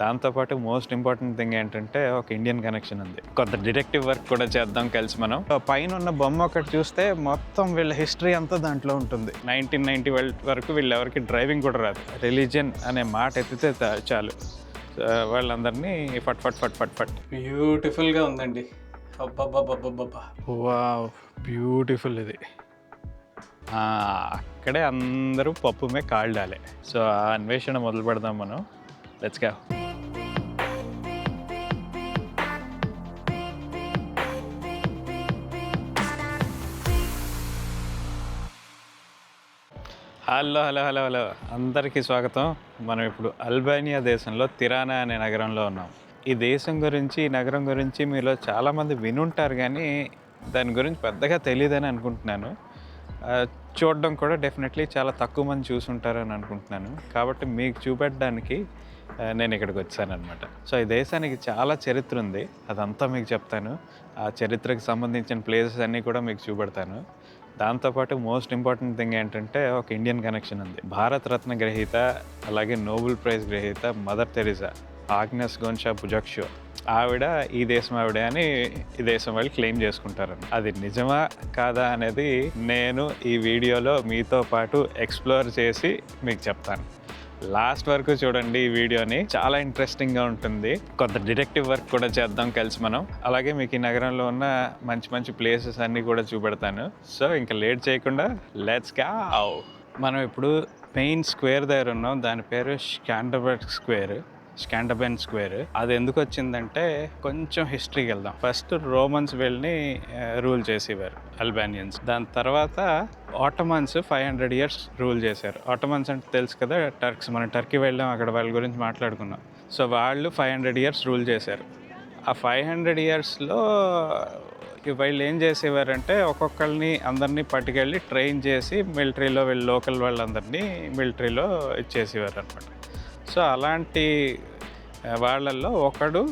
దాంతోపాటు most important thing ఏంటంటే ఒక ఇండియన్ కనెక్షన్ ఉంది. కొంత డిటెక్టివ్ వర్క్ కూడా చేద్దాం కలిసి మనం. పైన ఉన్న బొమ్మ ఒకటి చూస్తే మొత్తం వీళ్ళ హిస్టరీ అంతా దాంట్లో ఉంటుంది. నైన్టీన్ నైన్టీ వరకు వీళ్ళు ఎవరికి డ్రైవింగ్ కూడా రాదు. రిలీజియన్ అనే మాట ఎత్తితే చాలు. వాళ్ళందరినీ ఫట్ ఫట్ ఫట్ ఫట్ ఫట్. బ్యూటిఫుల్గా ఉందండి. బ్యూటిఫుల్ ఇది. అక్కడే అందరూ పప్పు మీద కాళ్ళాలి. సో ఆ అన్వేషణ మొదలు పెడదాం మనం. లెట్స్గా హలో హలో హలో హలో. అందరికీ స్వాగతం. మనం ఇప్పుడు అల్బానియా దేశంలో తిరానా అనే నగరంలో ఉన్నాం. ఈ దేశం గురించి ఈ నగరం గురించి మీలో చాలామంది వినుంటారు కానీ దాని గురించి పెద్దగా తెలియదని అనుకుంటున్నాను. చూడడం కూడా డెఫినెట్లీ చాలా తక్కువ మంది చూసుంటారని అనుకుంటున్నాను. కాబట్టి మీకు చూపెట్టడానికి నేను ఇక్కడికి వచ్చానమాట సో ఈ దేశానికి చాలా చరిత్ర ఉంది. అదంతా మీకు చెప్తాను. ఆ చరిత్రకు సంబంధించిన ప్లేసెస్ అన్నీ కూడా మీకు చూపెడతాను. దాంతోపాటు మోస్ట్ ఇంపార్టెంట్ థింగ్ ఏంటంటే ఒక ఇండియన్ కనెక్షన్ ఉంది. భారత రత్న గ్రహీత అలాగే నోబెల్ ప్రైజ్ గ్రహీత Mother Teresa Agnes Gonxha Bojaxhiu ఆవిడ ఈ దేశం ఆవిడ అని ఈ దేశం వాళ్ళు క్లెయిమ్ చేసుకుంటారు అది నిజమా కాదా అనేది నేను ఈ వీడియోలో మీతో పాటు ఎక్స్ప్లోర్ చేసి మీకు చెప్తాను. లాస్ట్ వరకు చూడండి ఈ వీడియోని. చాలా ఇంట్రెస్టింగ్గా ఉంటుంది. కొంత డిటెక్టివ్ వర్క్ కూడా చేద్దాం కలిసి మనం. అలాగే మీకు ఈ నగరంలో ఉన్న మంచి మంచి ప్లేసెస్ అన్నీ కూడా చూపెడతాను. సో ఇంకా లేట్ చేయకుండా లెట్స్గా మనం ఇప్పుడు మెయిన్ స్క్వేర్ దగ్గర ఉన్నాం. దాని పేరు స్కాండర్బర్గ్ స్క్వేర్ స్కాండబెన్ స్క్వేర్. అది ఎందుకు వచ్చిందంటే కొంచెం హిస్టరీకి వెళ్దాం. ఫస్ట్ రోమన్స్ వెళ్ళి రూల్ చేసేవారు అల్బానియన్స్. దాని తర్వాత Ottomans five hundred years rule చేశారు. ఆటమన్స్ అంటే తెలుసు కదా టర్క్స్. మనం టర్కీ వెళ్ళాం అక్కడ వాళ్ళ గురించి మాట్లాడుకున్నాం. సో వాళ్ళు ఫైవ్ హండ్రెడ్ ఇయర్స్ రూల్ చేశారు. ఆ ఫైవ్ హండ్రెడ్ ఇయర్స్లో వీళ్ళు ఏం చేసేవారంటే ఒక్కొక్కరిని అందరినీ పట్టుకెళ్ళి ట్రైన్ చేసి మిలిటరీలో వీళ్ళు లోకల్ వాళ్ళందరినీ మిలిటరీలో ఇచ్చేసేవారు అనమాట సో అలాంటి వాళ్ళల్లో ఒకడు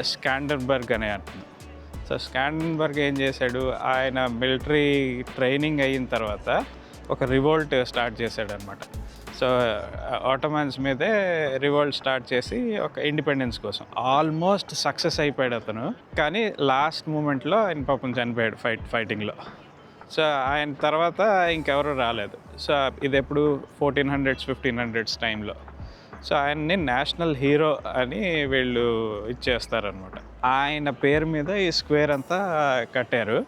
స్కాండన్బర్గ్ స్కాండర్బర్గ్ అనే అతను. సో స్కాండన్బర్గ్ ఏం చేశాడు ఆయన మిలిటరీ ట్రైనింగ్ అయిన తర్వాత ఒక రివోల్ట్ స్టార్ట్ చేశాడు అనమాట సో ఆటోమాన్స్ మీదే రివోల్ట్ స్టార్ట్ చేసి ఒక ఇండిపెండెన్స్ కోసం. ఆల్మోస్ట్ సక్సెస్ అయిపోయాడు అతను కానీ లాస్ట్ మూమెంట్లో ఆయన పాపం చనిపోయాడు ఫైట్ ఫైటింగ్లో. సో ఆయన తర్వాత ఇంకెవరు రాలేదు. సో ఇది ఎప్పుడు? ఫోర్టీన్ హండ్రెడ్స్ ఫిఫ్టీన్ హండ్రెడ్స్ టైంలో. సో ఆయన్ని నేషనల్ హీరో అని వీళ్ళు ఇచ్చేస్తారనమాట ఆయన పేరు మీద ఈ స్క్వేర్ అంతా కట్టారు.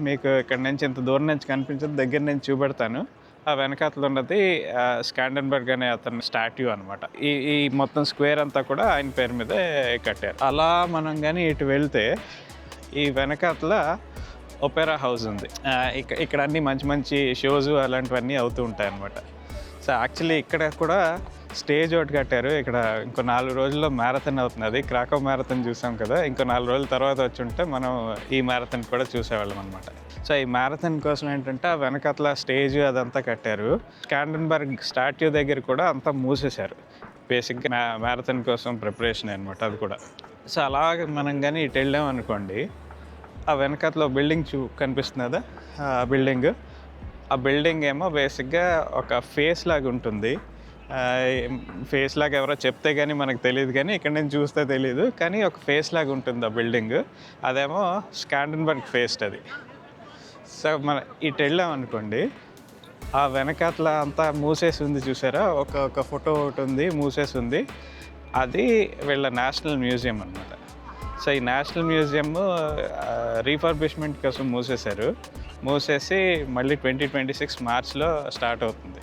మీకు ఇక్కడ నుంచి ఇంత దూరం నుంచి కనిపించదు దగ్గర నుంచి చూపెడతాను. ఆ వెనకాతలు ఉన్నది స్కాండన్బర్గ్ అనే అతని స్టాట్యూ అనమాట ఈ ఈ మొత్తం స్క్వేర్ అంతా కూడా ఆయన పేరు మీదే కట్టారు. అలా మనం కానీ ఇటు వెళ్తే ఈ వెనకాతల ఒపెరా హౌస్ ఉంది. ఆ, ఇక్కడ అన్ని మంచి మంచి షోస్ అలాంటివన్నీ అవుతూ ఉంటాయి అనమాట సో యాక్చువల్లీ ఇక్కడ కూడా స్టేజ్ ఒకటి కట్టారు. ఇక్కడ ఇంకో నాలుగు రోజుల్లో మ్యారథాన్ అవుతుంది అది. క్రాకో మ్యారథాన్ చూసాం కదా. ఇంకో నాలుగు రోజుల తర్వాత వచ్చి ఉంటే మనం ఈ మ్యారథాన్ కూడా చూసేవాళ్ళం అనమాట సో ఈ మ్యారథాన్ కోసం ఏంటంటే ఆ వెనకట్ల స్టేజ్ అదంతా కట్టారు. స్కాండన్బర్గ్ స్టాట్యూ దగ్గర కూడా అంతా మూసేశారు. బేసిక్గా మ్యారథాన్ కోసం ప్రిపరేషన్ అనమాట అది కూడా. సో అలాగ మనం కానీ ఇటు వెళ్ళాం అనుకోండి ఆ వెనకట్లో బిల్డింగ్ చూ కనిపిస్తుంది? కదా ఆ బిల్డింగ్ ఆ బిల్డింగ్ ఏమో బేసిక్గా ఒక ఫేస్ లాగా ఉంటుంది. ఫేస్ లాగా ఎవరో చెప్తే కానీ మనకు తెలియదు కానీ ఇక్కడ నుంచి చూస్తే తెలియదు కానీ ఒక ఫేస్ లాగా ఉంటుంది ఆ బిల్డింగ్ అదేమో స్కాండన్బర్గ్ ఫేస్ట్ అది. సో మన ఇటు వెళ్ళాం అనుకోండి. ఆ వెనకాతల అంతా మూసేసి ఉంది చూసారా? ఒక ఒక ఫోటో ఒకటి ఉంది మూసేసి ఉంది. అది వీళ్ళ నేషనల్ మ్యూజియం అనమాట సో ఈ నేషనల్ మ్యూజియం రీఫర్బిష్మెంట్ కోసం మూసేశారు. మూసేసి మళ్ళీ ట్వంటీ ట్వంటీ సిక్స్ మార్చ్లో స్టార్ట్ అవుతుంది.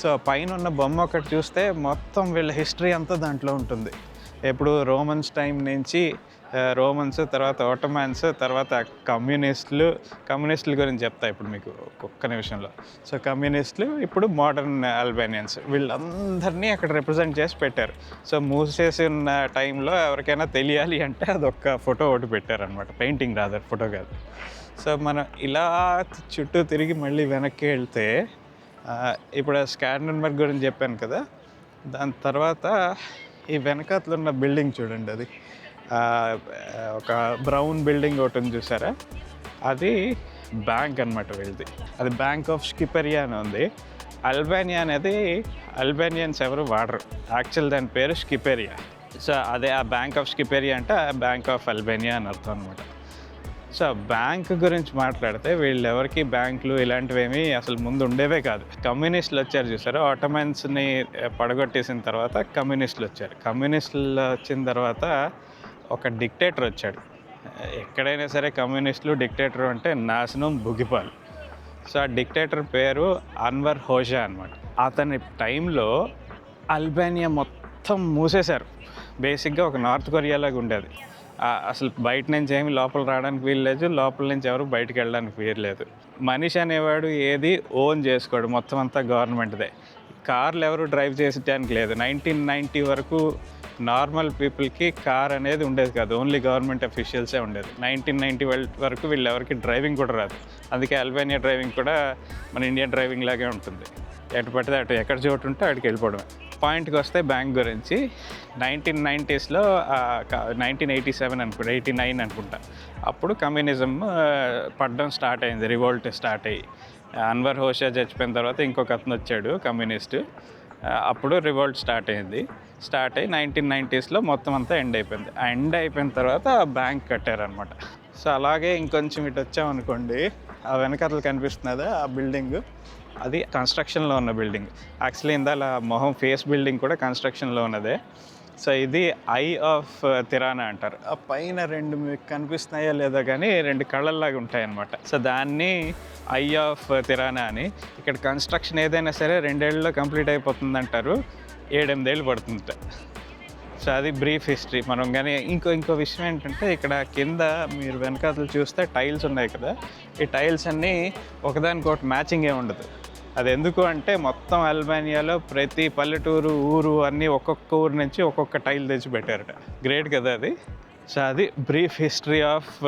సో పైన ఉన్న బొమ్మ ఒకటి చూస్తే మొత్తం వీళ్ళ హిస్టరీ అంతా దాంట్లో ఉంటుంది. ఎప్పుడు రోమన్స్ టైం నుంచి రోమన్స్ తర్వాత ఆటోమాన్స్ తర్వాత కమ్యూనిస్టులు. కమ్యూనిస్టుల గురించి చెప్తా ఇప్పుడు మీకు ఒక్క నిమిషంలో. సో కమ్యూనిస్టులు ఇప్పుడు మోడర్న్ అల్బేనియన్స్ వీళ్ళందరినీ అక్కడ రిప్రజెంట్ చేసి పెట్టారు. సో మూసేసి ఉన్న టైంలో ఎవరికైనా తెలియాలి అంటే అదొక్క ఫోటో ఒకటి పెట్టారనమాట పెయింటింగ్ రాదర్ ఫోటో కాదు సో మనం ఇలా చుట్టూ తిరిగి మళ్ళీ వెనక్కి వెళ్తే ఇప్పుడు స్కాండన్బర్గ్ గురించి చెప్పాను కదా. దాని తర్వాత ఈ వెనకాతలు ఉన్న బిల్డింగ్ చూడండి అది. ఒక బ్రౌన్ బిల్డింగ్ ఒకటి ఉంది చూసారా? అది బ్యాంక్ అనమాట వీళ్ళది. అది బ్యాంక్ ఆఫ్ స్కిపెరియా అని ఉంది. అల్బేనియా అనేది అల్బేనియన్స్ ఎవరు వాడరు. యాక్చువల్ దాని పేరు స్కిపెరియా. సో అదే ఆ బ్యాంక్ ఆఫ్ స్కిపెరియా అంటే బ్యాంక్ ఆఫ్ అల్బేనియా అని అర్థం అనమాట సో బ్యాంక్ గురించి మాట్లాడితే వీళ్ళు ఎవరికి బ్యాంకులు ఇలాంటివేమీ అసలు ముందు ఉండేవే కాదు. కమ్యూనిస్టులు వచ్చారు చూసారు? ఆటోమన్స్ని పడగొట్టేసిన తర్వాత కమ్యూనిస్టులు వచ్చారు. కమ్యూనిస్టులు వచ్చిన తర్వాత ఒక డిక్టేటర్ వచ్చాడు. ఎక్కడైనా సరే కమ్యూనిస్టులు డిక్టేటర్ అంటే నాశనం బుగిపాలు సో ఆ డిక్టేటర్ పేరు అన్వర్ హోషా అనమాట అతని టైంలో అల్బేనియా మొత్తం మూసేశారు. బేసిక్గా ఒక నార్త్ కొరియాలాగా ఉండేది. అసలు బయట నుంచి ఏమి లోపల రావడానికి వీలు లేదు. లోపల నుంచి ఎవరు బయటకు వెళ్ళడానికి వీలు లేదు. మనిషి అనేవాడు ఏది ఓన్ చేసుకోడు. మొత్తం అంతా గవర్నమెంట్దే. కార్లు ఎవరు డ్రైవ్ చేసేటానికి లేదు. నైన్టీన్ నైంటీ వరకు నార్మల్ పీపుల్కి కార్ అనేది ఉండేది కాదు. ఓన్లీ గవర్నమెంట్ అఫీషియల్సే ఉండేది. నైన్టీన్ నైంటీ వరకు వీళ్ళు ఎవరికి డ్రైవింగ్ కూడా రాదు. అందుకే అల్బేనియా డ్రైవింగ్ కూడా మన ఇండియన్ డ్రైవింగ్ లాగే ఉంటుంది. ఎటు పడితే అటు ఎక్కడ చోటు ఉంటే అక్కడికి వెళ్ళిపోవడమే. పాయింట్కి వస్తే బ్యాంక్ గురించి నైన్టీన్ నైంటీస్లో నైన్టీన్ ఎయిటీ సెవెన్ అనుకుంటా ఎయిటీ నైన్ అనుకుంటా. అప్పుడు కమ్యూనిజం పడడం స్టార్ట్ అయింది. రివోల్ట్ స్టార్ట్ అయ్యి. అన్వర్ హోషా చచ్చిపోయిన తర్వాత ఇంకొక అతను వచ్చాడు కమ్యూనిస్ట్. అప్పుడు రివోల్ట్ స్టార్ట్ అయింది. స్టార్ట్ అయ్యి నైన్టీన్ నైంటీస్లో మొత్తం అంతా ఎండ్ అయిపోయింది. ఆ ఎండ్ అయిపోయిన తర్వాత ఆ బ్యాంక్ కట్టారనమాట సో అలాగే ఇంకొంచెం ఇటు వచ్చామనుకోండి ఆ వెనకాతలు కనిపిస్తున్నదా ఆ బిల్డింగ్. అది కన్స్ట్రక్షన్లో ఉన్న బిల్డింగ్. యాక్చువల్లీ ఇందాల మొహం ఫేస్ బిల్డింగ్ కూడా కన్స్ట్రక్షన్లో ఉన్నదే. సో ఇది ఐ ఆఫ్ తిరానా అంటారు. ఆ పైన రెండు మీకు కనిపిస్తున్నాయో లేదో కానీ రెండు కళ్ళల్లాగా ఉంటాయన్నమాట. సో దాన్ని ఐ ఆఫ్ తిరానా అని ఇక్కడ కన్స్ట్రక్షన్ ఏదైనా సరే రెండేళ్ళలో కంప్లీట్ అయిపోతుంది అంటారు ఏడెనిమిదేళ్ళు పడుతుంది సో అది బ్రీఫ్ హిస్టరీ. మనం కానీ ఇంకో ఇంకో విషయం ఏంటంటే ఇక్కడ కింద మీరు వెనకాతలు చూస్తే టైల్స్ ఉన్నాయి కదా. ఈ టైల్స్ అన్నీ ఒకదానికొకటి మ్యాచింగ్ ఏ ఉండదు. అది ఎందుకు అంటే మొత్తం అల్బానియాలో ప్రతి పల్లెటూరు ఊరు అన్నీ ఒక్కొక్క ఊరు నుంచి ఒక్కొక్క టైల్ తెచ్చి పెట్టారట. గ్రేట్ కదా అది? సో అది బ్రీఫ్ హిస్టరీ ఆఫ్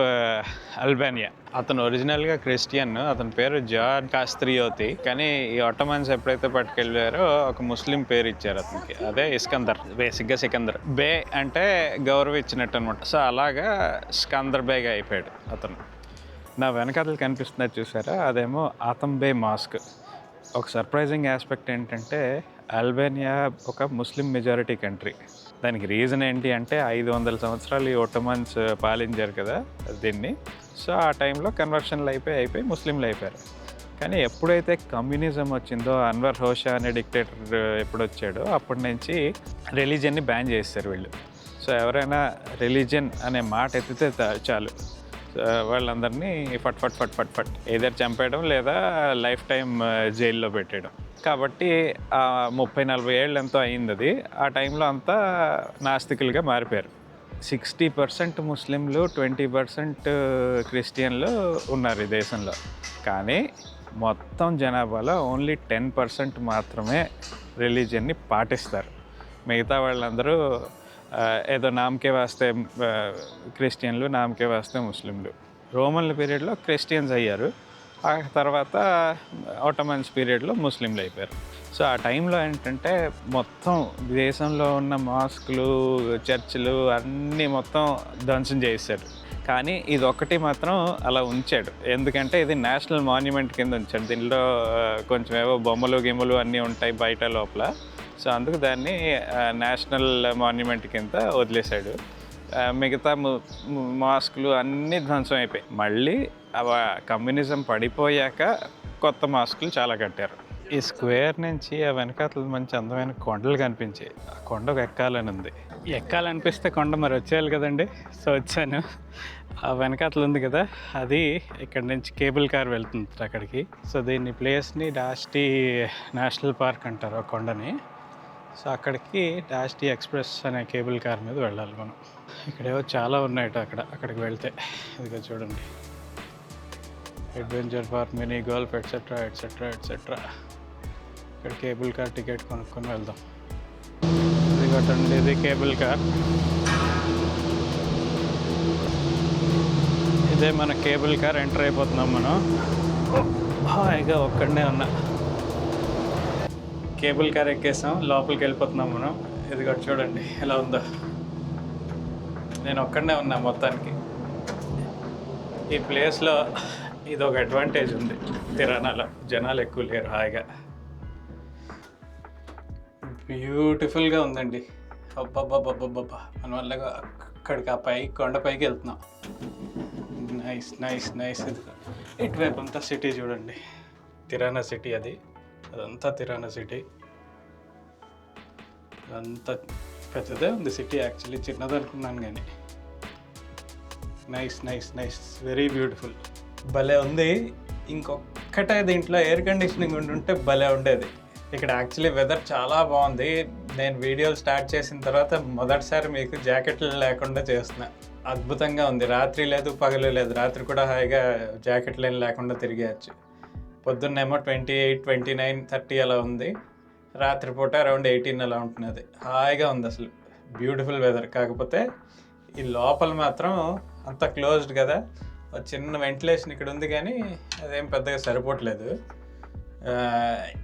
అల్బానియా. అతను ఒరిజినల్గా క్రిస్టియన్ అతని పేరు జార్జ్ కాస్త్రియోతి. కానీ ఈ ఆటోమన్స్ ఎప్పుడైతే పట్టుకెళ్ళారో ఒక ముస్లిం పేరు ఇచ్చారు అతనికి. అదే ఇస్కందర్ బేసిక్గా సికందర్. బే అంటే గౌరవ ఇచ్చినట్టు అనమాట సో అలాగా స్కందర్ బేగా అయిపోయాడు అతను. నా వెనకాతలు కనిపిస్తున్నది చూసారా? అదేమో ఆతంబే మాస్క్. ఒక సర్ప్రైజింగ్ ఆస్పెక్ట్ ఏంటంటే అల్బేనియా ఒక ముస్లిం మెజారిటీ కంట్రీ దానికి రీజన్ ఏంటి అంటే ఐదు వందల సంవత్సరాలు ఈ ఒటమన్స్ పాలించారు కదా దీన్ని. సో ఆ టైంలో కన్వర్షన్లు అయిపోయి అయిపోయి ముస్లింలు అయిపోయారు కానీ ఎప్పుడైతే కమ్యూనిజం వచ్చిందో అన్వర్ హోషా అనే డిక్టేటర్ ఎప్పుడు వచ్చాడో అప్పటి నుంచి రిలీజియన్ని బ్యాన్ చేస్తారు వీళ్ళు. సో ఎవరైనా రిలీజియన్ అనే మాట ఎత్తితే చాలు. వాళ్ళందరినీ ఫట్ ఫట్ ఫట్ ఫట్ ఫట్ ఏదైనా చంపేయడం లేదా లైఫ్ టైం జైల్లో పెట్టేయడం. కాబట్టి ముప్పై నలభై ఏళ్ళు ఎంతో అయింది అది. ఆ టైంలో అంతా నాస్తికులుగా మారిపోయారు. సిక్స్టీ పర్సెంట్ ముస్లింలు ట్వంటీ పర్సెంట్ క్రిస్టియన్లు ఉన్నారు ఈ దేశంలో. కానీ మొత్తం జనాభాలో ఓన్లీ టెన్ పర్సెంట్ మాత్రమే రిలీజియన్ని పాటిస్తారు. మిగతా వాళ్ళందరూ ఏదో నామకే వాస్తే క్రిస్టియన్లు నామకే వాస్తే ముస్లింలు. రోమన్ల పీరియడ్లో క్రిస్టియన్స్ అయ్యారు. ఆ తర్వాత ఆటోమన్స్ పీరియడ్లో ముస్లింలు అయిపోయారు. సో ఆ టైంలో ఏంటంటే మొత్తం దేశంలో ఉన్న మాస్కులు చర్చిలు అన్నీ మొత్తం ధ్వంసం చేశారు కానీ ఇది ఒకటి మాత్రం అలా ఉంచాడు. ఎందుకంటే ఇది నేషనల్ మాన్యుమెంట్ కింద ఉంచాడు. దీనిలో కొంచెం ఏవో బొమ్మలు గిమ్మలు అన్నీ ఉంటాయి బయట లోపల. సో అందుకు దాన్ని నేషనల్ మాన్యుమెంట్ కింద వదిలేశాడు. మిగతా మాస్కులు అన్నీ ధ్వంసం అయిపోయాయి. మళ్ళీ అవ కమ్యూనిజం పడిపోయాక కొత్త మాస్కులు చాలా కట్టారు. ఈ స్క్వేర్ నుంచి ఆ వెనకాతలు మంచి అందమైన కొండలు కనిపించాయి. ఆ కొండకు ఎక్కాలని ఉంది. ఎక్కాలనిపిస్తే కొండ మరి వచ్చేయాలి కదండి. సో వచ్చాను. ఆ వెనకాతలు ఉంది కదా అది ఇక్కడ నుంచి కేబుల్ కార్ వెళ్తుంది అక్కడికి. సో దీన్ని ప్లేస్ని డాస్టీ నేషనల్ పార్క్ అంటారు ఆ కొండని. సో అక్కడికి డాస్టీ ఎక్స్ప్రెస్ అనే కేబుల్ కార్ మీద వెళ్ళాలి మనం. ఇక్కడేవో చాలా ఉన్నాయట అక్కడ అక్కడికి వెళ్తే. ఇదిగో చూడండి. Adventure park mini golf etcetera etcetera etcetera ఇక్కడ కేబుల్ కార్ టికెట్ కొనుక్కొని వెళ్దాం. ఇది కొట్టండి ఇది కేబుల్ కార్. ఇదే మన కేబుల్ కార్ ఎంటర్ అయిపోతున్నాం మనం. హాయిగా ఒక్కడనే ఉన్నా. కేబుల్ కార్ ఎక్కేసాం లోపలికి వెళ్ళిపోతున్నాం మనం. ఇది కూడా చూడండి ఎలా ఉందో. నేను ఒక్కడనే ఉన్నా మొత్తానికి. ఈ ప్లేస్లో ఇది ఒక అడ్వాంటేజ్ ఉంది తిరానాలో జనాలు ఎక్కువ లేరు హాయిగా. బ్యూటిఫుల్గా ఉందండి. అబ్బబ్బబ్బబ్బబ్బా మన వల్ల అక్కడికి ఆ పై కొండపైకి వెళ్తున్నాం. Nice nice nice. ఇది ఇటువైపు అంతా సిటీ చూడండి. తిరానా సిటీ అది. అదంతా తిరానా సిటీ? అంత పెద్దదే ఉంది సిటీ యాక్చువల్లీ చిన్నది అనుకున్నాను కానీ nice nice nice. Very beautiful. భలే ఉంది. ఇంకొక్కటే దీంట్లో ఎయిర్ కండిషనింగ్ ఉండుంటే భలే ఉండేది. ఇక్కడ యాక్చువల్లీ వెదర్ చాలా బాగుంది. నేను వీడియోలు స్టార్ట్ చేసిన తర్వాత మొదటిసారి మీకు జాకెట్లు లేకుండా చేస్తున్నా. అద్భుతంగా ఉంది. రాత్రి లేదు పగలు లేదు. రాత్రి కూడా హాయిగా జాకెట్లు ఏం లేకుండా తిరిగేయచ్చు. పొద్దున్నేమో twenty eight twenty nine thirty అలా ఉంది. రాత్రిపూట అరౌండ్ ఎయిటీన్ అలా ఉంటున్నది. హాయిగా ఉంది అసలు. Beautiful weather. కాకపోతే ఈ లోపల మాత్రం అంత క్లోజ్డ్ కదా. ఒక చిన్న వెంటిలేషన్ ఇక్కడ ఉంది కానీ అదేం పెద్దగా సరిపోవట్లేదు.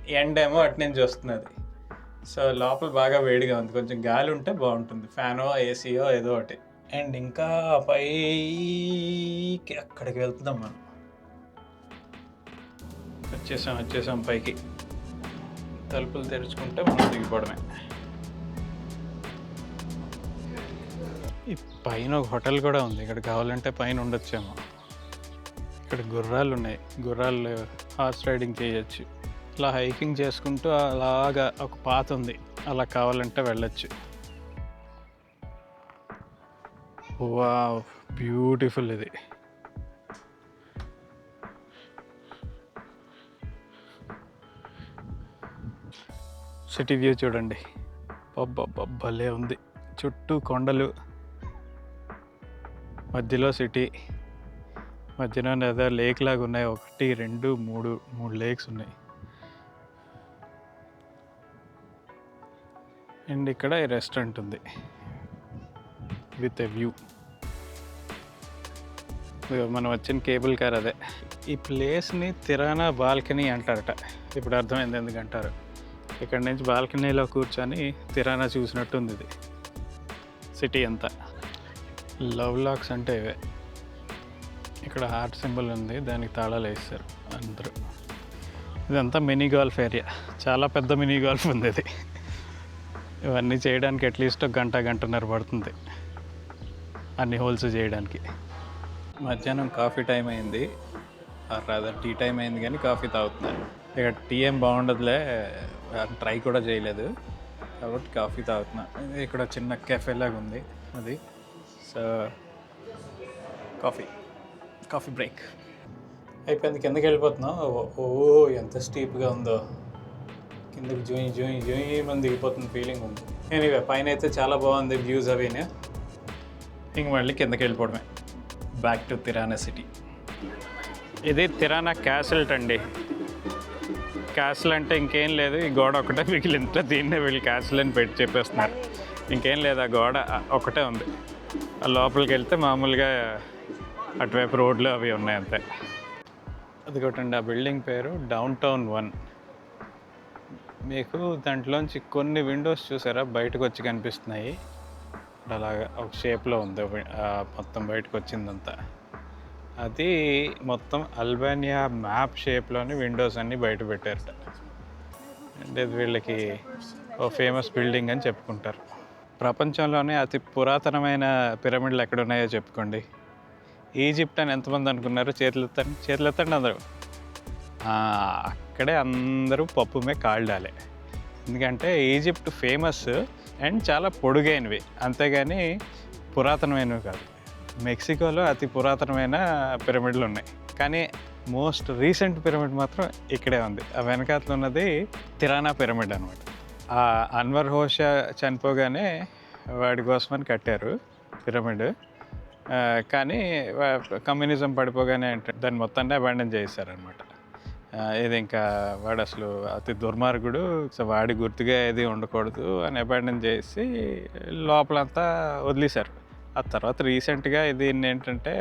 ఎండ్ ఏమో అటు నుంచి వస్తున్నది. సో లోపల బాగా వేడిగా ఉంది. కొంచెం గాలి ఉంటే బాగుంటుంది. ఫ్యానో ఏసీయో ఏదో ఒకటి. అండ్ ఇంకా పైకి అక్కడికి వెళ్తున్నాం మనం. వచ్చేసాం వచ్చేసాం పైకి. తలుపులు తెరుచుకుంటే మనం దిగిపోవడమే. ఈ పైన ఒక హోటల్ కూడా ఉంది. ఇక్కడ కావాలంటే పైన ఉండొచ్చేమో. ఇక్కడ గుర్రాలు ఉన్నాయి. గుర్రాలు హార్స్ రైడింగ్ చేయొచ్చు. ఇలా హైకింగ్ చేసుకుంటూ అలాగా ఒక పాత ఉంది. అలా కావాలంటే వెళ్ళచ్చు. వా బ్యూటిఫుల్ ఇది. సిటీ వ్యూ చూడండి. భలే ఉంది. చుట్టూ కొండలు. మధ్యలో సిటీ. మధ్యలో ఏదో లేక్ లాగా ఉన్నాయి. ఒకటి రెండు మూడు మూడు లేక్స్ ఉన్నాయి. అండ్ ఇక్కడ రెస్టారెంట్ ఉంది. With a view. మనం వచ్చిన కేబుల్ కార్ అదే. ఈ ప్లేస్ని తిరానా బాల్కనీ అంటారట. ఇప్పుడు అర్థమైంది ఎందుకంటారు. ఇక్కడ నుంచి బాల్కనీలో కూర్చొని తిరానా చూసినట్టు ఉంది ఇది. సిటీ అంతా. లవ్ లాక్స్ అంటే ఇవే. ఇక్కడ హార్ట్ సింబల్ ఉంది దానికి తాళాలు వేస్తారు అందరూ. ఇదంతా మినీ గాల్ఫ్ ఏరియా. చాలా పెద్ద మినీ గాల్ఫ్ ఉంది ఇది. ఇవన్నీ చేయడానికి అట్లీస్ట్ ఒక గంట గంటన్నర పడుతుంది. అన్ని హోల్స్ చేయడానికి. మధ్యాహ్నం కాఫీ టైం అయింది. రాదర్ టీ టైం అయింది కానీ కాఫీ తాగుతున్నాను. ఇక టీ ఏం బాగుండదులే. ట్రై కూడా చేయలేదు. కాబట్టి కాఫీ తాగుతున్నా. ఇది ఇక్కడ చిన్న కెఫే లాగా ఉంది అది. So coffee. Coffee break. అయిపోయింది కిందకి వెళ్ళిపోతున్నాం. ఓ- ఓ ఎంత స్టీప్గా ఉందో. కిందకి జూయి జూయి జూయి మంది దిగిపోతుంది ఫీలింగ్ ఉంది. ఎనీవే పైన అయితే చాలా బాగుంది వ్యూస్ అవినే ఇంక మళ్ళీ కిందకి వెళ్ళిపోవడమే. బ్యాక్ టు తిరానా సిటీ ఇది తిరానా క్యాసిల్ట్ అండి. క్యాసిల్ అంటే ఇంకేం లేదు. ఈ గోడ ఒకటే మిగిలింటే దీన్నే వీళ్ళు క్యాసిల్ అని పెట్టి చెప్పేస్తున్నారు. ఇంకేం లేదు ఆ గోడ ఒకటే ఉంది. ఆ లోపలికి వెళ్తే మామూలుగా అటువైపు రోడ్లు అవి ఉన్నాయి అంతే. అదిగోటండి ఆ బిల్డింగ్ పేరు డౌన్ టౌన్ వన్ మీకు దాంట్లోంచి కొన్ని విండోస్ చూసారా? బయటకు వచ్చి కనిపిస్తున్నాయి. అలాగా ఒక షేప్లో ఉంది మొత్తం బయటకు వచ్చిందంతా. అది మొత్తం అల్బానియా మ్యాప్ షేప్లోని విండోస్ అన్నీ బయట పెట్టారట. అంటే వీళ్ళకి ఓ ఫేమస్ బిల్డింగ్ అని చెప్పుకుంటారు. ప్రపంచంలోనే అతి పురాతనమైన పిరమిడ్లు ఎక్కడ ఉన్నాయో చెప్పుకోండి. ఈజిప్ట్ అని ఎంతమంది అనుకున్నారు? చేతులెత్తండి చేతులెత్తండి అందరూ. అక్కడే అందరూ పప్పు మీద కాళ్ళాలి. ఎందుకంటే ఈజిప్ట్ ఫేమస్ అండ్ చాలా పొడుగైనవి. అంతేగాని పురాతనమైనవి కాదు. మెక్సికోలో అతి పురాతనమైన పిరమిడ్లు ఉన్నాయి. కానీ మోస్ట్ రీసెంట్ పిరమిడ్ మాత్రం ఇక్కడే ఉంది. ఆ వెనకాతలు ఉన్నది తిరానా పిరమిడ్ అనమాట ఆ అన్వర్ హోషా చనిపోగానే వాడి కోసమని కట్టారు పిరమిడ్. కానీ కమ్యూనిజం పడిపోగానే అంటే దాన్ని మొత్తాన్ని అబాండన్ చేశారనమాట ఇది ఇంకా వాడు అసలు అతి దుర్మార్గుడు వాడి గుర్తుగా ఏది ఉండకూడదు అని అబాండన్ చేసి లోపలంతా వదిలేశారు. ఆ తర్వాత రీసెంట్గా ఇది ఏంటంటే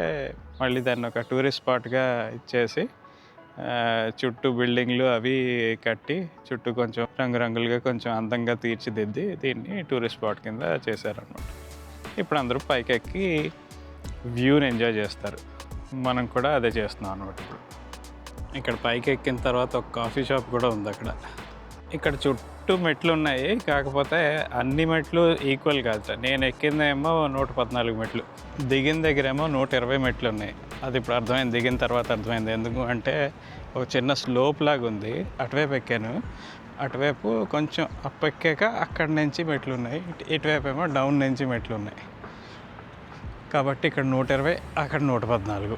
మళ్ళీ దాన్ని ఒక టూరిస్ట్ స్పాట్గా ఇచ్చేసి చుట్టూ బిల్డింగ్లు అవి కట్టి చుట్టూ కొంచెం రంగురంగులుగా కొంచెం అందంగా తీర్చిదిద్ది దీన్ని టూరిస్ట్ స్పాట్ కింద చేశారనమాట ఇప్పుడు అందరూ పైకెక్కి వ్యూని ఎంజాయ్ చేస్తారు. మనం కూడా అదే చేస్తున్నాం అనమాట ఇప్పుడు. ఇక్కడ పైకి ఎక్కిన తర్వాత ఒక కాఫీ షాప్ కూడా ఉంది అక్కడ. ఇక్కడ చుట్టూ చుట్టూ మెట్లు ఉన్నాయి. కాకపోతే అన్ని మెట్లు ఈక్వల్ కాదు సార్. నేను ఎక్కిందేమో నూట పద్నాలుగు మెట్లు. దిగిన దగ్గరేమో నూట ఇరవై మెట్లు ఉన్నాయి. అది ఇప్పుడు అర్థమైంది. దిగిన తర్వాత అర్థమైంది. ఎందుకు అంటే ఒక చిన్న స్లోప్ లాగా ఉంది. అటువైపు ఎక్కాను. అటువైపు కొంచెం అప్ ఎక్కాక అక్కడి నుంచి మెట్లు ఉన్నాయి. ఇటువైపు ఏమో డౌన్ నుంచి మెట్లు ఉన్నాయి. కాబట్టి ఇక్కడ నూట ఇరవై అక్కడ నూట పద్నాలుగు.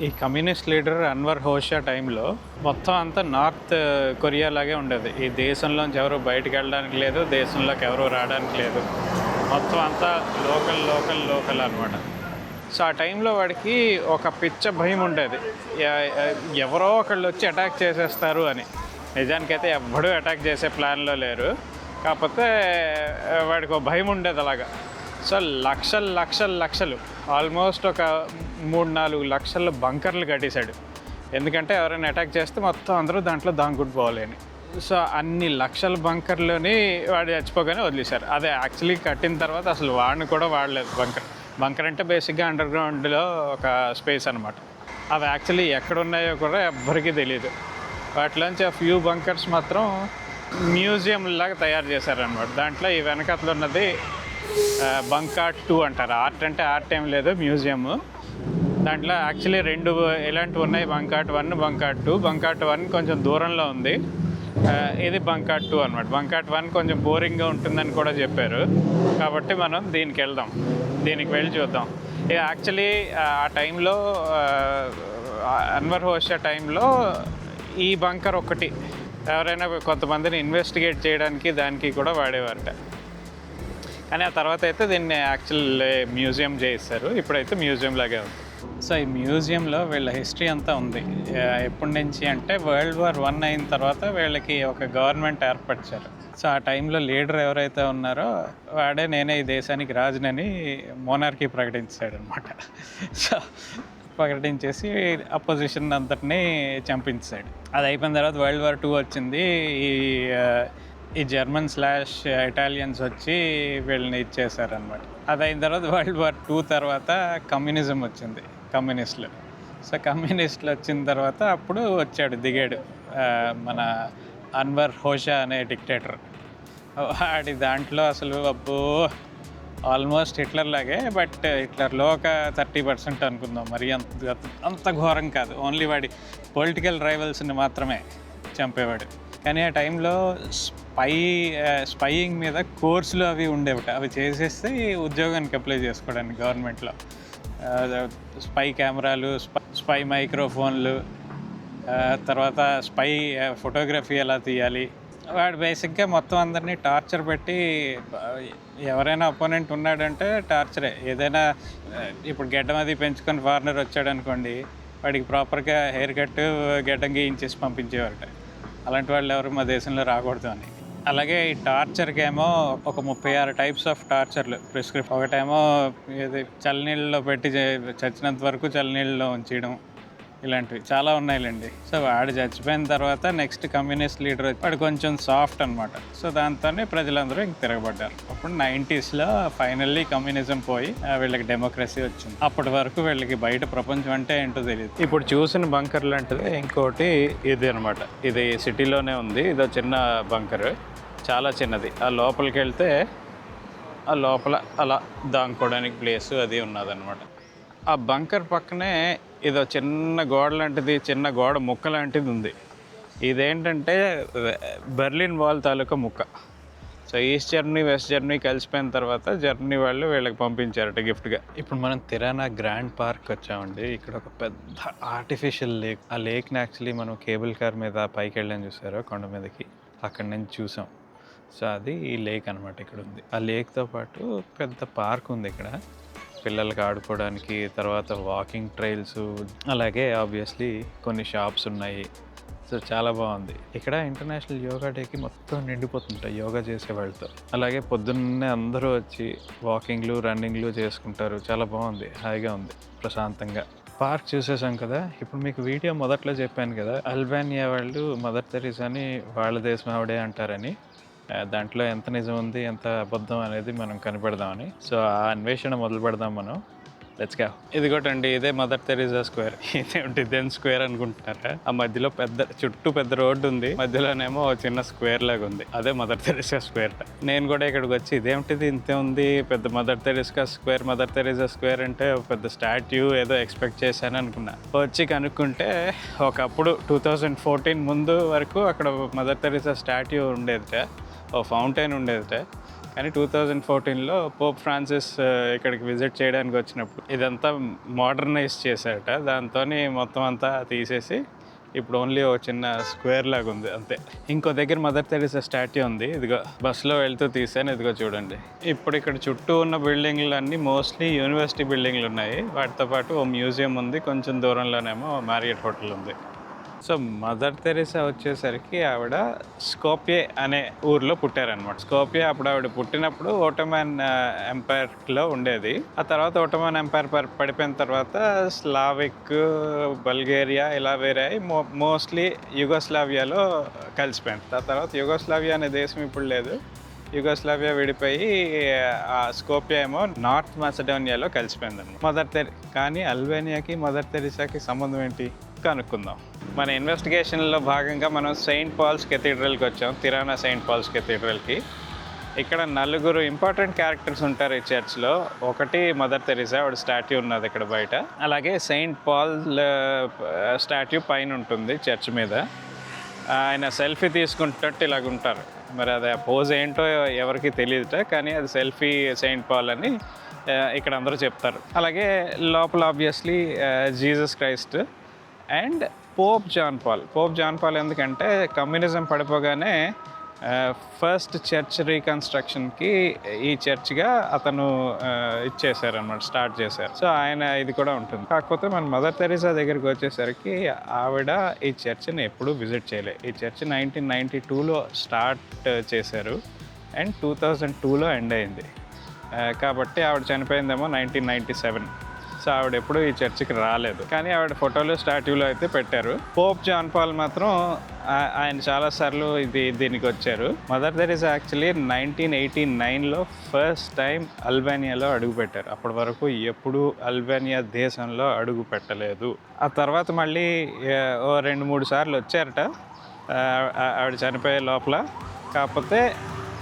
ఈ కమ్యూనిస్ట్ లీడర్ అన్వర్ హోషా టైంలో మొత్తం అంతా నార్త్ కొరియా లాగే ఉండేది. ఈ దేశంలోంచి ఎవరు బయటకు వెళ్ళడానికి లేదు దేశంలోకి ఎవరు రావడానికి లేదు. మొత్తం అంతా లోకల్ లోకల్ లోకల్ అనమాట సో ఆ టైంలో వాడికి ఒక పిచ్చ భయం ఉండేది. ఎవరో ఒకళ్ళు వచ్చి అటాక్ చేసేస్తారు అని. నిజానికైతే ఎవ్వడూ అటాక్ చేసే ప్లాన్లో లేరు. కాకపోతే వాడికి ఒక భయం ఉండేది అలాగా. సో లక్షలు లక్షలు లక్షలు. ఆల్మోస్ట్ ఒక మూడు నాలుగు లక్షల బంకర్లు కట్టేశాడు. ఎందుకంటే ఎవరైనా అటాక్ చేస్తే మొత్తం అందరూ దాంట్లో దాంగుకుపోవాలి అని సో అన్ని లక్షల బంకర్లోని వాడు చచ్చిపోగానే వదిలేశారు. అదే యాక్చువల్లీ కట్టిన తర్వాత అసలు వాడిని కూడా వాడలేదు బంకర్. బంకర్ అంటే బేసిక్గా అండర్ గ్రౌండ్లో ఒక స్పేస్ అనమాట అవి యాక్చువల్లీ ఎక్కడ ఉన్నాయో కూడా ఎవ్వరికీ తెలియదు వాటిలోంచి ఆ ఫ్యూ బంకర్స్ మాత్రం మ్యూజియం లాగా తయారు చేశారనమాట దాంట్లో ఈ వెనకతలు ఉన్నది బంకాట్ టూ అంటారు. ఆర్ట్ అంటే ఆర్ట్ ఏం లేదు మ్యూజియం దాంట్లో యాక్చువల్లీ రెండు ఎలాంటివి ఉన్నాయి Bunkart one Bunkart two. Bunkart one కొంచెం దూరంలో ఉంది. ఇది బంకాట్ టూ అనమాట బంకాట్ వన్ కొంచెం బోరింగ్గా ఉంటుందని కూడా చెప్పారు. కాబట్టి మనం దీనికి వెళ్దాం. దీనికి వెళ్ళి చూద్దాం. ఇది యాక్చువల్లీ ఆ టైంలో అన్వర్ హోషా టైంలో ఈ బంకర్ ఒకటి ఎవరైనా కొంతమందిని ఇన్వెస్టిగేట్ చేయడానికి దానికి కూడా వాడేవారట. కానీ ఆ తర్వాత అయితే దీన్ని యాక్చువల్ మ్యూజియం చేయిస్తారు. ఇప్పుడైతే మ్యూజియం లాగే ఉంది. సో ఈ మ్యూజియంలో వీళ్ళ హిస్టరీ అంతా ఉంది. ఎప్పటి నుంచి అంటే వరల్డ్ వార్ వన్ అయిన తర్వాత వీళ్ళకి ఒక గవర్నమెంట్ ఏర్పరిచారు. సో ఆ టైంలో లీడర్ ఎవరైతే ఉన్నారో వాడే నేనే ఈ దేశానికి రాజునని మోనార్కీ ప్రకటించాడు అనమాట సో ప్రకటించేసి అపోజిషన్ అంతటిని చంపించాడు. అది అయిపోయిన తర్వాత వరల్డ్ వార్ టూ వచ్చింది. ఈ ఈ జర్మన్ స్లాష్ ఇటాలియన్స్ వచ్చి వీళ్ళని ఇచ్చేసారనమాట అది అయిన తర్వాత వరల్డ్ వార్ టూ తర్వాత కమ్యూనిజం వచ్చింది కమ్యూనిస్టులు సో కమ్యూనిస్టులు వచ్చిన తర్వాత అప్పుడు వచ్చాడు దిగాడు మన అన్వర్ హోషా అనే డిక్టేటర్ వాడి దాంట్లో అసలు అబ్బో ఆల్మోస్ట్ హిట్లర్ లాగే బట్ హిట్లర్లో ఒక థర్టీ పర్సెంట్ అనుకుందాం. మరి అంత అంత ఘోరం కాదు. ఓన్లీ వాడి పొలిటికల్ రైవల్స్ని మాత్రమే చంపేవాడు. కానీ ఆ టైంలో స్పై స్పైయింగ్ మీద కోర్సులు అవి ఉండేవిట. అవి చేసేస్తే ఉద్యోగానికి అప్లై చేసుకోవడానికి గవర్నమెంట్లో. స్పై కెమెరాలు స్పై మైక్రోఫోన్లు తర్వాత స్పై ఫోటోగ్రఫీ ఎలా తీయాలి. వాడు బేసిక్గా మొత్తం అందరినీ టార్చర్ పెట్టి ఎవరైనా అపోనెంట్ ఉన్నాడంటే టార్చరే. ఏదైనా ఇప్పుడు గెడ్డం అది పెంచుకొని ఫారినర్ వచ్చాడు అనుకోండి వాడికి ప్రాపర్గా హెయిర్ కట్ గెడ్డం గీయించేసి పంపించేవారట. అలాంటి వాళ్ళు ఎవరు మా దేశంలో రాకూడదు అని. అలాగే ఈ టార్చర్కి ఏమో ఒక ముప్పై ఆరు టైప్స్ ఆఫ్ టార్చర్లు. ప్రిస్క్రిప్ట్ ఒకటేమో ఇది చల్లనీళ్ళలో పెట్టి చే- చచ్చినంత వరకు చల్లనీళ్ళలో ఉంచడం ఇలాంటివి చాలా ఉన్నాయిలేండి. సో వాడు చచ్చిపోయిన తర్వాత నెక్స్ట్ కమ్యూనిస్ట్ లీడర్ వచ్చి వాడు కొంచెం సాఫ్ట్ అనమాట సో దాంతోనే ప్రజలందరూ ఇంక తిరగబడ్డారు. అప్పుడు నైంటీస్లో ఫైనల్లీ కమ్యూనిజం పోయి వీళ్ళకి డెమోక్రసీ వచ్చింది. అప్పటి వరకు వీళ్ళకి బయట ప్రపంచం అంటే ఏంటో తెలియదు ఇప్పుడు చూసిన బంకర్ లాంటిది ఇంకోటి ఇది అనమాట ఇది సిటీలోనే ఉంది. ఇదో చిన్న బంకర్. చాలా చిన్నది. ఆ లోపలికి వెళ్తే ఆ లోపల అలా దాంకోవడానికి ప్లేస్ అది ఉన్నదనమాట ఆ బంకర్ పక్కనే ఇదో చిన్న గోడ లాంటిది చిన్న గోడ ముక్క లాంటిది ఉంది. ఇదేంటంటే బెర్లిన్ వాల్ తాలూకా ముక్క. So east Germany west Germany కలిసిపోయిన తర్వాత జర్నీ వాళ్ళు వీళ్ళకి పంపించారట గిఫ్ట్గా. ఇప్పుడు మనం తిరానా గ్రాండ్ పార్క్ వచ్చామండి. ఇక్కడ ఒక పెద్ద ఆర్టిఫిషియల్ లేక్ ఆ లేక్ని యాక్చువల్లీ మనం కేబుల్ కార్ మీద పైకి వెళ్ళని చూసారు కొండ మీదకి? అక్కడి నుంచి చూసాం. సో అది ఈ లేక్ అనమాట ఇక్కడ ఉంది ఆ లేక్తో పాటు పెద్ద పార్క్ ఉంది ఇక్కడ. పిల్లలకి ఆడుకోవడానికి తర్వాత వాకింగ్ ట్రైల్స్ అలాగే ఆబ్వియస్లీ కొన్ని షాప్స్ ఉన్నాయి. సో చాలా బాగుంది. ఇక్కడ ఇంటర్నేషనల్ యోగా డేకి మొత్తం నిండిపోతుంటాయి యోగా చేసే వాళ్ళతో. అలాగే పొద్దున్నే అందరూ వచ్చి వాకింగ్లు రన్నింగ్లు చేసుకుంటారు. చాలా బాగుంది హాయిగా ఉంది ప్రశాంతంగా. పార్క్ చూసేసాం కదా ఇప్పుడు మీకు వీడియో మొదట్లో చెప్పాను కదా అల్బానియా వాళ్ళు మదర్ తెరీసాని వాళ్ళ దేశం ఆవిడే అంటారని. దాంట్లో ఎంత నిజం ఉంది ఎంత అబద్ధం అనేది మనం కనిపెడదామని. సో ఆ అన్వేషణ మొదలు పెడదాం మనం. లెట్స్గా ఇదిగోటండి ఇదే మదర్ తెరీజా స్క్వేర్ ఇదేంటి దెన్ స్క్వేర్ అనుకుంటున్నారా? ఆ మధ్యలో పెద్ద చుట్టూ పెద్ద రోడ్డు ఉంది. మధ్యలోనేమో చిన్న స్క్వేర్ లాగా ఉంది. అదే మదర్ తెరీసా స్క్వేర్ నేను కూడా ఇక్కడికి వచ్చి ఇదేమిటిది ఇంతే ఉంది. పెద్ద mother Teresa square mother Teresa square అంటే ఒక పెద్ద స్టాట్యూ ఏదో ఎక్స్పెక్ట్ చేశాను అనుకున్నా. వచ్చి కనుక్కుంటే ఒకప్పుడు టూ థౌజండ్ ఫోర్టీన్ ముందు వరకు అక్కడ మదర్ తెరీసా స్టాట్యూ ఉండేదిట. ఫౌంటైన్ ఉండేదిట. కానీ టూ థౌజండ్ ఫోర్టీన్లో పోప్ ఫ్రాన్సిస్ ఇక్కడికి విజిట్ చేయడానికి వచ్చినప్పుడు ఇదంతా మోడర్నైజ్ చేశారట. దాంతో మొత్తం అంతా తీసేసి ఇప్పుడు ఓన్లీ ఒక చిన్న స్క్వేర్ లాగా ఉంది అంతే. ఇంకో దగ్గర మదర్ తెరీసా స్టాట్యూ ఉంది. ఇదిగో బస్సులో వెళ్తూ తీసాను ఇదిగో చూడండి. ఇప్పుడు ఇక్కడ చుట్టూ ఉన్న బిల్డింగ్లు అన్నీ మోస్ట్లీ యూనివర్సిటీ బిల్డింగ్లు ఉన్నాయి. వాటితో పాటు ఓ మ్యూజియం ఉంది కొంచెం దూరంలోనేమో మ్యారియట్ హోటల్ ఉంది. సో మదర్ తెరేసా వచ్చేసరికి ఆవిడ స్కోపియే అనే ఊర్లో పుట్టారనమాట స్కోపియే అప్పుడు ఆవిడ పుట్టినప్పుడు ఓటమాన్ ఎంపైర్లో ఉండేది. ఆ తర్వాత ఓటమాన్ ఎంపైర్ పడిపోయిన తర్వాత స్లావిక్ బల్గేరియా ఇలా వేరే మో మోస్ట్లీ యుగోస్లావియాలో కలిసిపోయింది. ఆ తర్వాత యుగోస్లావియా అనే దేశం ఇప్పుడు లేదు. యుగోస్లావియా విడిపోయి ఆ స్కోపియా ఏమో నార్త్ మెసడోనియాలో కలిసిపోయింది మదర్ తెరి కానీ అల్బేనియాకి మదర్ తెరిసాకి సంబంధం ఏంటి? కనుక్కుందాం. మన ఇన్వెస్టిగేషన్లో భాగంగా మనం సెయింట్ పాల్స్ కెథీడ్రల్కి వచ్చాం తిరానా సెయింట్ పాల్స్ కెథీడ్రల్కి. ఇక్కడ నలుగురు ఇంపార్టెంట్ క్యారెక్టర్స్ ఉంటారు ఈ చర్చ్లో. ఒకటి మదర్ తెరిసా ఆవిడ స్టాట్యూ ఉన్నది ఇక్కడ బయట. అలాగే సెయింట్ పాల్ స్టాట్యూ పైన ఉంటుంది చర్చ్ మీద. ఆయన సెల్ఫీ తీసుకుంటున్నట్టు ఇలాగ ఉంటారు. మరి అది ఆ పోజ్ ఏంటో ఎవరికి తెలియదుట కానీ అది సెల్ఫీ సెయింట్ పాల్ అని ఇక్కడ అందరూ చెప్తారు. అలాగే లోపల obviously Jesus Christ. And Pope John Paul. Pope John Paul ఎందుకంటే కమ్యూనిజం పడిపోగానే ఫస్ట్ చర్చ్ రీకన్స్ట్రక్షన్కి ఈ చర్చ్గా అతను ఇచ్చేసారనమాట స్టార్ట్ చేశారు. సో ఆయన ఇది కూడా ఉంటుంది. కాకపోతే మన మదర్ తెరీసా దగ్గరికి వచ్చేసరికి ఆవిడ ఈ చర్చ్ని ఎప్పుడూ విజిట్ చేయలే. ఈ చర్చ్ నైన్టీన్ నైంటీ టూలో స్టార్ట్ చేశారు అండ్ టూ థౌజండ్ టూలో ఎండ్ అయింది. కాబట్టి ఆవిడ చనిపోయిందేమో నైన్టీన్ నైంటీ సెవెన్. సో ఆవిడ ఎప్పుడు ఈ చర్చికి రాలేదు. కానీ ఆవిడ ఫోటోలు స్టాట్యూలో అయితే పెట్టారు. పోప్ జాన్ పాల్ మాత్రం ఆయన ఆయన చాలాసార్లు ఇది దీనికి వచ్చారు. మదర్ దర్ ఇస్ యాక్చువల్లీ నైన్టీన్ ఎయిటీ నైన్లో ఫస్ట్ టైం అల్బేనియాలో అడుగు పెట్టారు. అప్పటి వరకు ఎప్పుడూ అల్బేనియా దేశంలో అడుగు పెట్టలేదు. ఆ తర్వాత మళ్ళీ ఓ రెండు మూడు సార్లు వచ్చారట. ఆవిడ చనిపోయే లోపల. కాకపోతే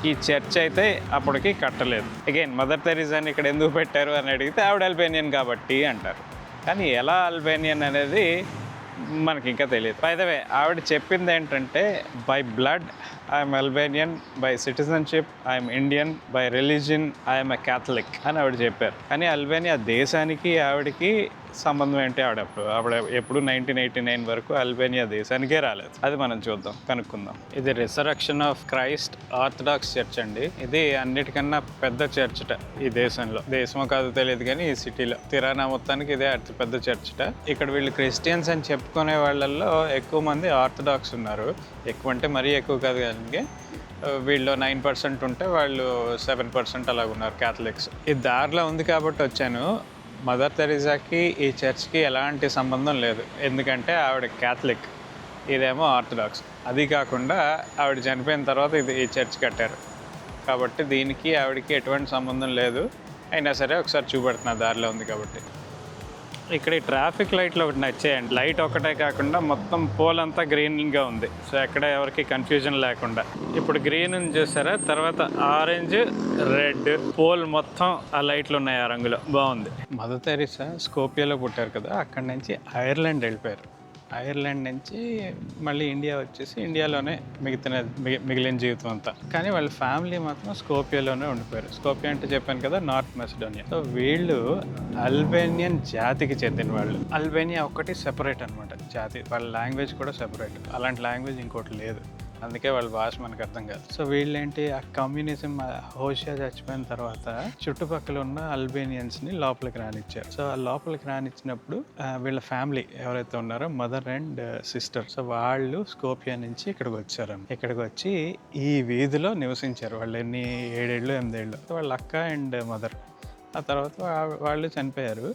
ఈ చర్చ్ అయితే అప్పటికి కట్టలేదు. అగైన్ మదర్ తెరీసాని ఇక్కడ ఎందుకు పెట్టారు అని అడిగితే ఆవిడ అల్బేనియన్ కాబట్టి అంటారు. కానీ ఎలా అల్బేనియన్ అనేది మనకి ఇంకా తెలియదు. పైదవే ఆవిడ చెప్పింది ఏంటంటే by blood I'm Albanian by citizenship I'm Indian by religion I'm a Catholic అని ఆవిడ చెప్పారు. కానీ అల్బేనియా దేశానికి ఆవిడకి సంబంధం ఏంటి ఆవిడ ఆవిడ ఎప్పుడు నైన్టీన్ ఎయిటీ నైన్ వరకు అల్బేనియా దేశానికే రాలేదు. అది మనం చూద్దాం కనుక్కుందాం. ఇది resurrection of Christ orthodox church అండి. ఇది అన్నిటికన్నా పెద్ద చర్చ్ట ఈ దేశంలో. దేశమో కాదు తెలియదు కానీ ఈ సిటీలో. తిరానా మొత్తానికి ఇదే అతి పెద్ద చర్చ్ట ఇక్కడ వీళ్ళు క్రిస్టియన్స్ అని చెప్పుకునే వాళ్ళల్లో ఎక్కువ మంది ఆర్థడాక్స్ ఉన్నారు. ఎక్కువ అంటే మరీ ఎక్కువ కాదు కానీ వీళ్ళు నైన్ పర్సెంట్ ఉంటే వాళ్ళు సెవెన్ పర్సెంట్ అలాగ ఉన్నారు క్యాథలిక్స్. ఈ దారిలో ఉంది కాబట్టి వచ్చాను. మదర్ తెరీసాకి ఈ చర్చ్కి ఎలాంటి సంబంధం లేదు. ఎందుకంటే ఆవిడ క్యాథలిక్. ఇదేమో ఆర్థడాక్స్. అది కాకుండా ఆవిడ చనిపోయిన తర్వాత ఇది ఈ చర్చ్ కట్టారు. కాబట్టి దీనికి ఆవిడకి ఎటువంటి సంబంధం లేదు. అయినా సరే ఒకసారి చూపెడుతున్నా దారిలో ఉంది కాబట్టి. ఇక్కడ ఈ ట్రాఫిక్ లైట్లు ఒకటి నచ్చాయండి. లైట్ ఒకటే కాకుండా మొత్తం పోల్ అంతా గ్రీన్గా ఉంది. సో ఎక్కడ ఎవరికి కన్ఫ్యూజన్ లేకుండా. ఇప్పుడు గ్రీన్ చూసారా? తర్వాత ఆరెంజ్ రెడ్ పోల్ మొత్తం ఆ లైట్లు ఉన్నాయి ఆ రంగులో. బాగుంది. మదర్ తెరీసా స్కోపియాలో పుట్టారు కదా అక్కడి నుంచి ఐర్లాండ్ వెళ్ళిపోయారు. ఐర్లాండ్ నుంచి మళ్ళీ ఇండియా వచ్చేసి ఇండియాలోనే మిగతా మిగి- మిగిలిన జీవితం అంతా. కానీ వాళ్ళ ఫ్యామిలీ మాత్రం స్కోపియాలోనే ఉండిపోయారు. స్కోపియా అంటే చెప్పాను కదా నార్త్ మెసిడోనియా. సో వీళ్ళు అల్బేనియన్ జాతికి చెందిన వాళ్ళు. అల్బేనియా ఒకటి సెపరేట్ అనమాట జాతి వాళ్ళ లాంగ్వేజ్ కూడా సెపరేట్ అలాంటి లాంగ్వేజ్ ఇంకోటి లేదు. అందుకే వాళ్ళ భాష మనకు అర్థం కాదు. సో వీళ్ళేంటి ఆ కమ్యూనిజం హోషియా చచ్చిపోయిన తర్వాత చుట్టుపక్కల ఉన్న అల్బేనియన్స్ని లోపలికి రానిచ్చారు. సో ఆ లోపలికి రానిచ్చినప్పుడు వీళ్ళ ఫ్యామిలీ ఎవరైతే ఉన్నారో మదర్ అండ్ సిస్టర్ సో వాళ్ళు స్కోపియా నుంచి ఇక్కడికి వచ్చారు ఇక్కడికి వచ్చి ఈ వీధిలో నివసించారు వాళ్ళు ఎన్ని ఏడేళ్ళు ఎనిమిదేళ్ళు. వాళ్ళ అక్క అండ్ మదర్. ఆ తర్వాత వాళ్ళు చనిపోయారు.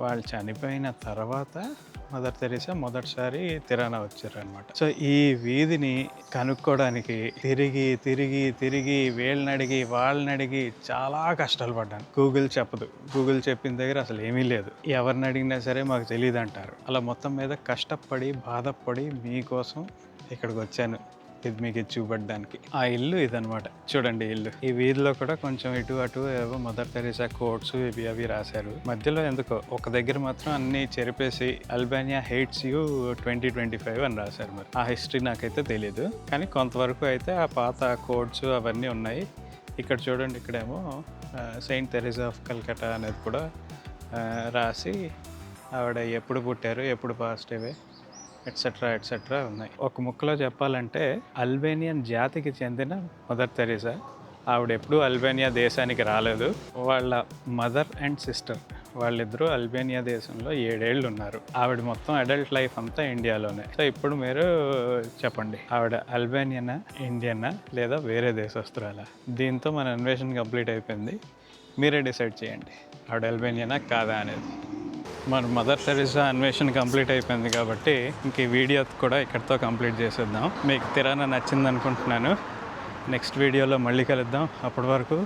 వాళ్ళు చనిపోయిన తర్వాత మదర్ తెరీసా మొదటిసారి తిరానా వచ్చారనమాట సో ఈ వీధిని కనుక్కోవడానికి తిరిగి తిరిగి తిరిగి వీళ్ళని అడిగి వాళ్ళని అడిగి చాలా కష్టాలు పడ్డాను. గూగుల్ చెప్పదు. గూగుల్ చెప్పిన దగ్గర అసలు ఏమీ లేదు. ఎవరిని అడిగినా సరే మాకు తెలియదు అంటారు అలా మొత్తం మీద కష్టపడి బాధపడి మీకోసం ఇక్కడికి వచ్చాను. ఇది మీకు ఇది చూపెట్టడానికి. ఆ ఇల్లు ఇదనమాట చూడండి ఇల్లు. ఈ వీధిలో కూడా కొంచెం ఇటు అటు ఏవో మదర్ తెరీసా కోట్స్ ఇవి అవి రాశారు. మధ్యలో ఎందుకో ఒక దగ్గర మాత్రం అన్ని చెరిపేసి Albania hates you twenty twenty five అని రాశారు మరి. ఆ హిస్టరీ నాకైతే తెలియదు కానీ కొంతవరకు అయితే ఆ పాత కోడ్స్ అవన్నీ ఉన్నాయి. ఇక్కడ చూడండి ఇక్కడేమో సెయింట్ తెరీసా ఆఫ్ కల్కటా అనేది కూడా రాసి ఆవిడ ఎప్పుడు పుట్టారు ఎప్పుడు పాస్ట్ అవే ఎట్సెట్రా ఎట్సెట్రా ఉన్నాయి. ఒక ముక్కలో చెప్పాలంటే అల్బేనియన్ జాతికి చెందిన మదర్ తెరీసా. ఆవిడ ఎప్పుడూ అల్బేనియా దేశానికి రాలేదు. వాళ్ళ మదర్ అండ్ సిస్టర్ వాళ్ళిద్దరూ అల్బేనియా దేశంలో ఏడేళ్ళు ఉన్నారు. ఆవిడ మొత్తం అడల్ట్ లైఫ్ అంతా ఇండియాలోనే. సో ఇప్పుడు మీరు చెప్పండి ఆవిడ అల్బేనియనా ఇండియనా లేదా వేరే దేశస్తురాలా దీంతో మన అన్వేషణ కంప్లీట్ అయిపోయింది. మీరే డిసైడ్ చేయండి ఆవిడ అల్బేనియనా కాదా అనేది. మన మదర్ టెరిసా అన్వేషణ కంప్లీట్ అయిపోయింది కాబట్టి ఇంక ఈ వీడియో కూడా ఇక్కడితో కంప్లీట్ చేసేద్దాం. మీకు తిరానా నచ్చింది అనుకుంటున్నాను నెక్స్ట్ వీడియోలో మళ్ళీ కలుద్దాం. అప్పటి వరకు